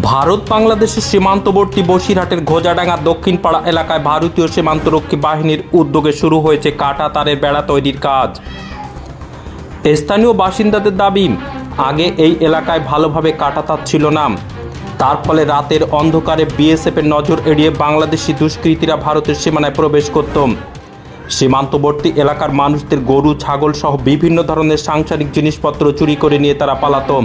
ভারত বাংলাদেশের সীমান্তবর্তী বসিরহাটের ঘোজাডাঙ্গা দক্ষিণ পাড়া এলাকায় ভারতীয় সীমান্তরক্ষী বাহিনীর উদ্যোগে শুরু হয়েছে কাটা তারের বেড়া তৈরির কাজ। স্থানীয় বাসিন্দাদের দাবি, আগে এই এলাকায় ভালোভাবে কাটা তার ছিল না। তার ফলে রাতের অন্ধকারে বিএসএফের নজর এড়িয়ে বাংলাদেশি দুষ্কৃতীরা ভারতের সীমানায় প্রবেশ করত। সীমান্তবর্তী এলাকার মানুষদের গরু, ছাগল সহ বিভিন্ন ধরনের সাংসারিক জিনিসপত্র চুরি করে নিয়ে তারা পালাতো।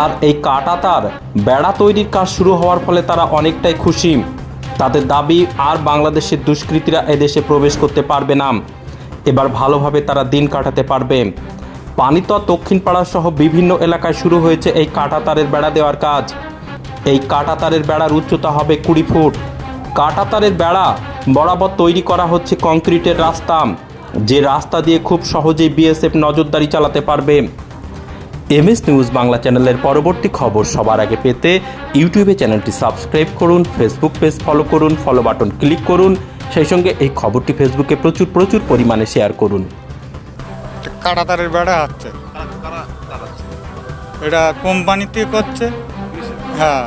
আর এই কাটা তার বেড়া তৈরির কাজ শুরু হওয়ার ফলে তারা অনেকটাই খুশি। তাদের দাবি, আর বাংলাদেশের দুষ্কৃতীরা এদেশে প্রবেশ করতে পারবে না। এবার ভালোভাবে তারা দিন কাটাতে পারবে। পানিতর দক্ষিণ পাড়া সহ বিভিন্ন এলাকায় শুরু হয়েছে এই কাটা তারের বেড়া দেওয়ার কাজ। এই কাটা তারের বেড়ার উচ্চতা হবে কুড়ি ফুট। কাটা তারের বেড়া বরাবর তৈরি করা হচ্ছে কংক্রিটের রাস্তা। যে রাস্তা দিয়ে খুব সহজেই বিএসএফ নজরদারি চালাতে পারবে। এমএস নিউজ বাংলা চ্যানেলের পরবর্তী খবর সবার আগে পেতে ইউটিউবে চ্যানেলটি সাবস্ক্রাইব করুন ফেসবুক পেজ ফলো করুন ফলো বাটন ক্লিক করুন। সেই সঙ্গে এই খবরটি ফেসবুকে প্রচুর প্রচুর পরিমাণে শেয়ার করুন। কাটা তারের বেড়া হচ্ছে। এটা কোম্পানিতে করছে। হ্যাঁ।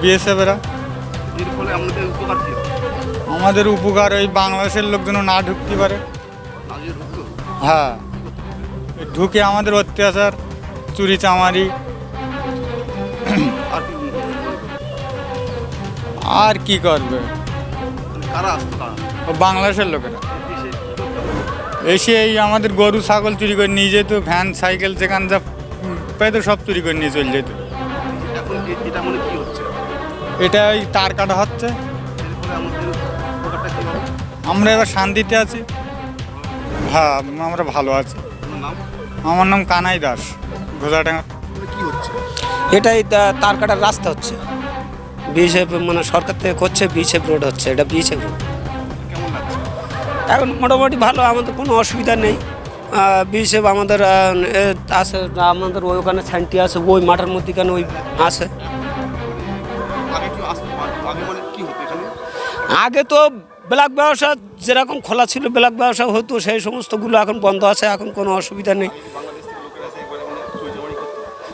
বিএসএফ এরা এর। আমাদের উপকার ওই বাংলাদেশের লোক যেন না ঢুকতে পারে। হ্যাঁ। ঢুকে আমাদের অত্যাচার চুরি চামারি। আর কি করবে? মানে বাংলাদেশের লোকেরা। এসে এই আমাদের গরু ছাগল চুরি করে নিয়ে যেত ভ্যান সাইকেল যেখান যা পেতো সব চুরি করে নিয়ে চলে যেত। এটা ওই তার কাটা হচ্ছে। আমরা এবার শান্তিতে আছি। হ্যাঁ আমরা ভালো আছি। নাম? আমার নাম কানাই দাস ঘোষাডাঙ্গা কি হচ্ছে? এটাই তা- তার কাটার রাস্তা হচ্ছে। বিএসএফ মানে সরকার থেকে করছে বিএসএফ রোড হচ্ছে এটা বিএসএফ রোড এখন মোটামুটি ভালো আমাদের কোনো অসুবিধা নেই। বিএসএফ আমাদের এ, আছে আমাদের ওই ওখানে ছানটি আছে ওই মাঠের মধ্যেখানে ওই আছে। মানে আগে তো ব্ল্যাক ব্যবসা যেরকম খোলা ছিল ব্ল্যাক ব্যবসা হতো, সেই সমস্তগুলো এখন বন্ধ আছে, এখন কোনো অসুবিধা নেই।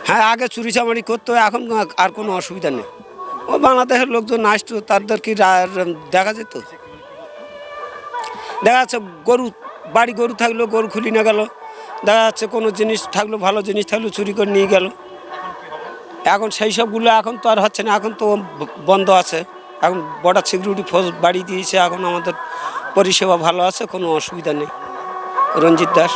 হ্যাঁ আগে চুরি চামারি করতো, এখন আর কোনো অসুবিধা নেই। ও বাংলাদেশের লোকজন আসতো, তাদের কি দেখা যেত? দেখা যাচ্ছে গরু, বাড়ি গরু থাকল, গরু খুলি না গেল। দেখা যাচ্ছে কোনো জিনিস থাকল, ভালো জিনিস থাকল, চুরি করে নিয়ে গেল। এখন সেই সবগুলো এখন তো আর হচ্ছে না, এখন তো বন্ধ আছে। এখন বর্ডার সিকিউরিটি ফোর্স বাড়ি দিয়েছে, এখন আমাদের পরিষেবা ভালো আছে কোনো অসুবিধা নেই। রঞ্জিত দাস।